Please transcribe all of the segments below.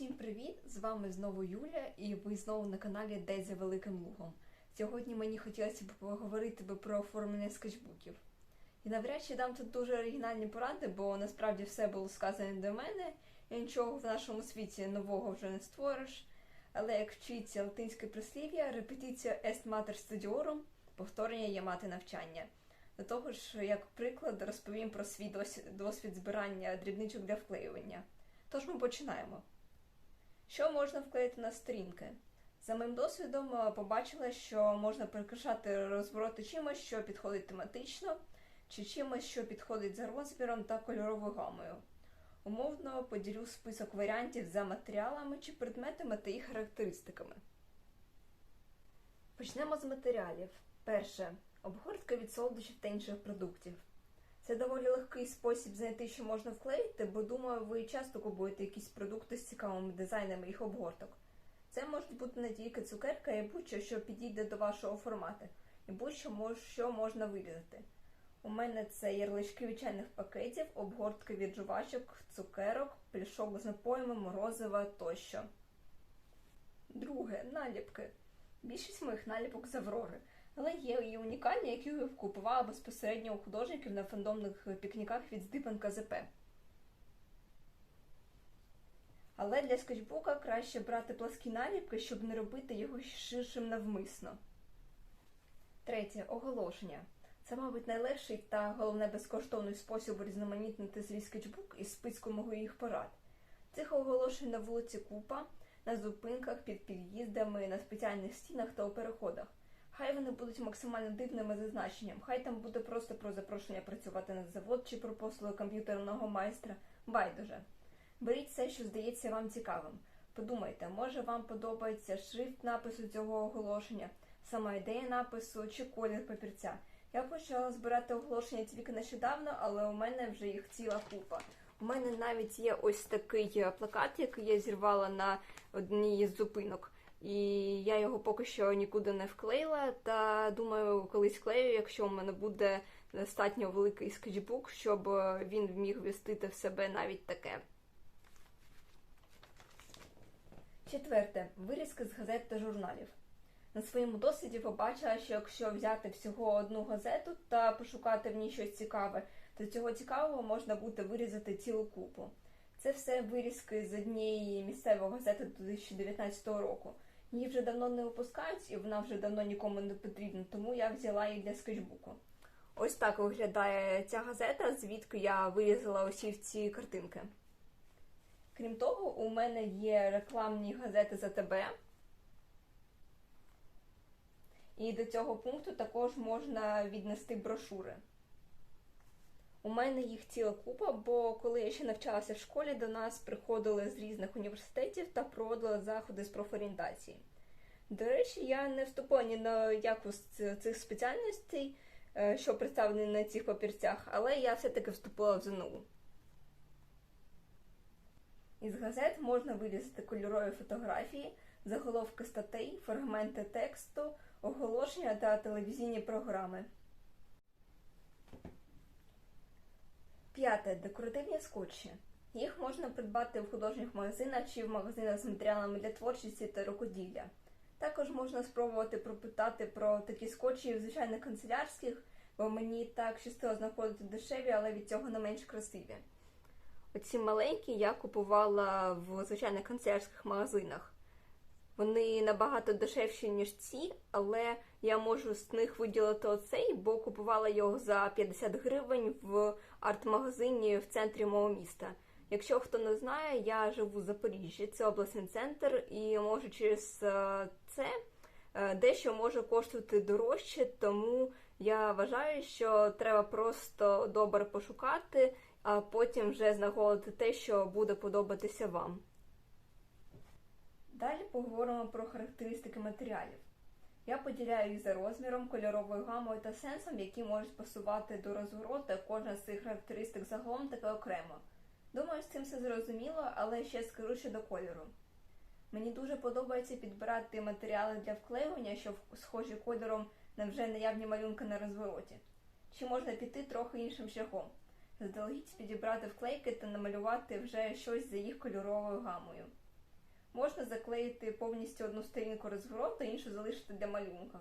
Всім привіт! З вами знову Юля, і ви знову на каналі Десь за Великим Лугом. Сьогодні мені хотілося б поговорити про оформлення скетчбуків. І навряд чи дам тут дуже оригінальні поради, бо насправді все було сказане до мене, і нічого в нашому світі нового вже не створиш. Але як вчиться латинське прислів'я, репетиція est mater studiorum, повторення є мати навчання. До того ж, як приклад, розповім про свій досвід, збирання дрібничок для вклеювання. Тож ми починаємо. Що можна вклеїти на сторінки? За моїм досвідом е, побачила, що можна прикрашати розвороти чимось, що підходить тематично, чи чимось, що підходить за розміром та кольоровою гамою. Умовно поділю список варіантів за матеріалами чи предметами та їх характеристиками. Почнемо з матеріалів. Перше обгортка від солодощів та інших продуктів. Це доволі легкий спосіб знайти, що можна вклеїти, бо думаю, ви часто купуєте якісь продукти з цікавими дизайнами їх обгорток. Це можуть бути не тільки цукерка і будь-що, що підійде до вашого формату, і будь-що що можна вирізати. У мене це ярлички від чайних пакетів, обгортки від жувачок, цукерок, пляшок з напоями, морозива тощо. Друге наліпки. Більшість моїх наліпок з Аврори. Але є і унікальні, які купувала безпосередньо у художників на фандомних пікніках від Здипенка ЗП. Але для скетчбука краще брати пласкі наліпки, щоб не робити його ширшим навмисно. Третє оголошення. Це, мабуть, найлегший та головне безкоштовний спосіб різноманітнити свій скетчбук із списком моїх порад. Цих оголошень на вулиці купа, на зупинках, під під'їздами, на спеціальних стінах та у переходах. Хай вони будуть максимально дивними за значенням, хай там буде просто про запрошення працювати на завод чи про послуги комп'ютерного майстра. Байдуже. Беріть все, що здається вам цікавим. Подумайте, може вам подобається шрифт напису цього оголошення, сама ідея напису чи колір папірця. Я почала збирати оголошення тільки нещодавно, але у мене вже їх ціла купа. У мене навіть є ось такий е, плакат, який я зірвала на одній із зупинок. І я його поки що нікуди не вклеїла. Та думаю, колись вклею, якщо у мене буде достатньо великий скетчбук, щоб е, він міг вмістити в себе навіть таке. Четверте вирізки з газет та журналів. На своєму досвіді побачила, що якщо взяти всього одну газету та пошукати в ній щось цікаве, то цього цікавого можна буде вирізати цілу купу. Це все вирізки з однієї місцевої газети 2019 року. Її вже давно не випускають, і вона вже давно нікому не потрібна, тому я взяла її для скетчбуку. Ось так виглядає ця газета, звідки я вирізала усі ці картинки. Крім того, у мене є рекламні газети за тебе. І до цього пункту також можна віднести брошури. У мене їх ціла купа, бо коли я ще навчалася в школі, до нас приходили з різних університетів та проводили заходи з профорієнтації. До речі, я не вступила ні на яку з цих спеціальностей, е, що представлені на цих папірцях, але я все-таки вступила в ЗНУ. Із газет можна вирізати кольорові фотографії, заголовки статей, фрагменти тексту, оголошення та телевізійні програми. П'яте. Декоративні скотчі. Їх можна придбати в художніх магазинах чи в магазинах з матеріалами для творчості та рукоділля. Також можна спробувати пропитати про такі скотчі в звичайних канцелярських, бо мені так щастило знаходити дешеві, але від цього не менш красиві. Оці маленькі я купувала в звичайних канцелярських магазинах. Вони набагато дешевші, ніж ці, але я можу з них виділити оцей, бо купувала його за 50 гривень в арт-магазині в центрі мого міста. Якщо хто не знає, я живу в Запоріжжі, це обласний центр, і може через е, це е, дещо може коштувати дорожче, тому я вважаю, що треба просто добре пошукати, а потім вже знаходити те, що буде подобатися вам. Далі поговоримо про характеристики матеріалів. Я поділяю їх за розміром, кольоровою гамою та сенсом, які можуть пасувати до розвороту. Кожна з цих характеристик загалом таке окремо. Думаю, з цим все зрозуміло, але ще скажу щодо кольору. Мені дуже подобається підбирати матеріали для вклеювання, що схожі кольором на вже наявні малюнки на розвороті. Чи можна піти трохи іншим шляхом? Заздалегідь підібрати вклейки та намалювати вже щось за їх кольоровою гамою. Можна заклеїти повністю одну сторінку розвороту, іншу залишити для малюнка.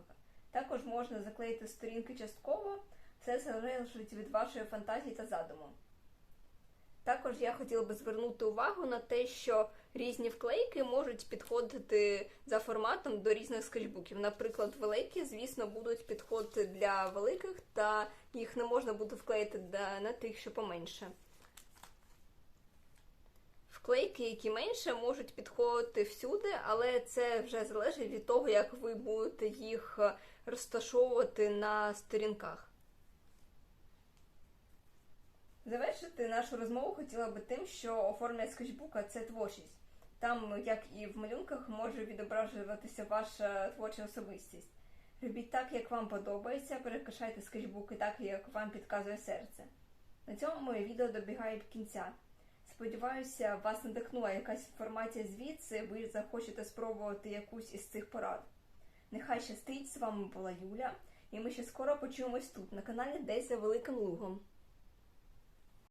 Також можна заклеїти сторінки частково, це залежить від вашої фантазії та задуму. Також я хотіла би звернути увагу на те, що різні вклейки можуть підходити за форматом до різних скетчбуків. Наприклад, великі, звісно, будуть підходити для великих, та їх не можна буде вклеїти на тих, що поменше. Вклейки, які менше, можуть підходити всюди, але це вже залежить від того, як ви будете їх е, розташовувати на сторінках. Завершити нашу розмову хотіла би тим, що оформлення скетчбука це творчість. Там, як і в малюнках, може відображуватися ваша творча особистість. Робіть так, як вам подобається, перекрашайте скетчбуки так, як вам підказує серце. На цьому моє відео добігає кінця. Сподіваюся, вас надихнула якась інформація звідси, ви захочете спробувати якусь із цих порад. Нехай щастить, з вами була Юля, і ми ще скоро почуємось тут, на каналі Десь за Великим Лугом.